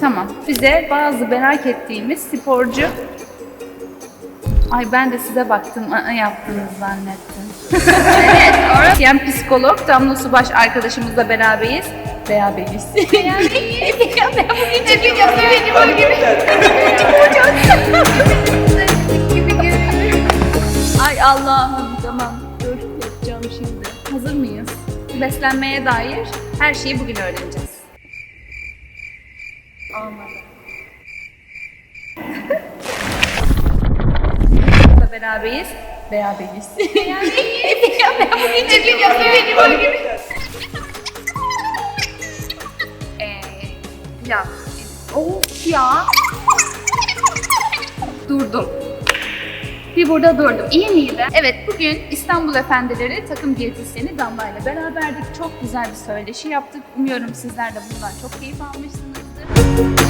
Tamam. Bize bazı merak ettiğimiz sporcu... Ay ben de size baktım, ı-ı yaptınız zannettim. evet, orası yani psikolog Damla Subaş arkadaşımızla beraberiz. Beraberiz. Beraberiz. ya ben bugün o gibi. Ay Allah'ım tamam. Dur yapacağım şimdi. Hazır mıyız? Beslenmeye dair her şeyi bugün öğreneceğiz. Olmadı. Bununla beraberiz. Beraberiz. ya ben bugün çok yapıyorum benim gibi. Eee, pilav. Of ya. Durdum. Bir burada durdum. İyi miydi? Evet bugün İstanbul Efendileri takım diyetisyeni Damla ile beraberdik. Çok güzel bir söyleşi yaptık. Umuyorum sizler de bundan çok keyif Thank